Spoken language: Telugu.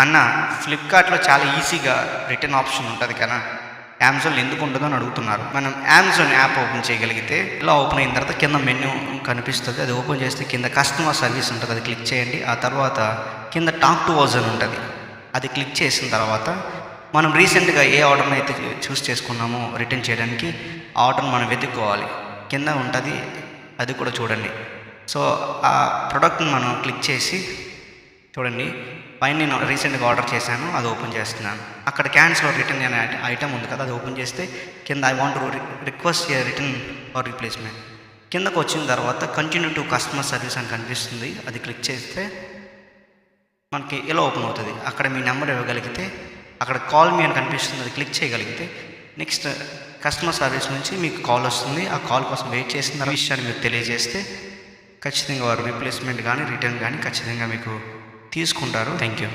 అన్న ఫ్లిప్కార్ట్లో చాలా ఈజీగా రిటర్న్ ఆప్షన్ ఉంటుంది కదా. అమెజాన్ ఎందుకు ఉండదు అని అడుగుతున్నారు. మనం అమెజాన్ యాప్ ఓపెన్ చేయగలిగితే ఇలా ఓపెన్ అయిన తర్వాత కింద మెనూ కనిపిస్తుంది. అది ఓపెన్ చేస్తే కింద కస్టమర్ సర్వీస్ ఉంటుంది. అది క్లిక్ చేయండి. ఆ తర్వాత కింద టాక్ టు హౌస్ అని ఉంటుంది. అది క్లిక్ చేసిన తర్వాత మనం రీసెంట్గా ఏ ఆర్డర్ని అయితే చూస్ చేసుకున్నామో రిటర్న్ చేయడానికి ఆ ఆర్డర్ మనం వెతుక్కోవాలి. కింద ఉంటుంది. అది కూడా చూడండి. సో ఆ ప్రోడక్ట్ని మనం క్లిక్ చేసి చూడండి. పైన నేను రీసెంట్గా ఆర్డర్ చేశాను అది ఓపెన్ చేస్తున్నాను. అక్కడ క్యాన్సిల్ రిటర్న్ అనే ఐటమ్ ఉంది కదా అది ఓపెన్ చేస్తే కింద I want request return or replacement. కిందకు వచ్చిన తర్వాత కంటిన్యూ టు కస్టమర్ సర్వీస్ అని కనిపిస్తుంది అది క్లిక్ చేస్తే మనకి ఇలా ఓపెన్ అవుతుంది. అక్కడ మీ నెంబర్ ఇవ్వగలిగితే అక్కడ కాల్ మీ అని కనిపిస్తుంది అది క్లిక్ చేయగలిగితే నెక్స్ట్ కస్టమర్ సర్వీస్ నుంచి మీకు కాల్ వస్తుంది. ఆ కాల్ కోసం వెయిట్ చేసిన విషయాన్ని మీరు తెలియజేస్తే ఖచ్చితంగా వారు రీప్లేస్మెంట్ కానీ రిటర్న్ కానీ ఖచ్చితంగా మీకు తీసుకుంటారు. Thank you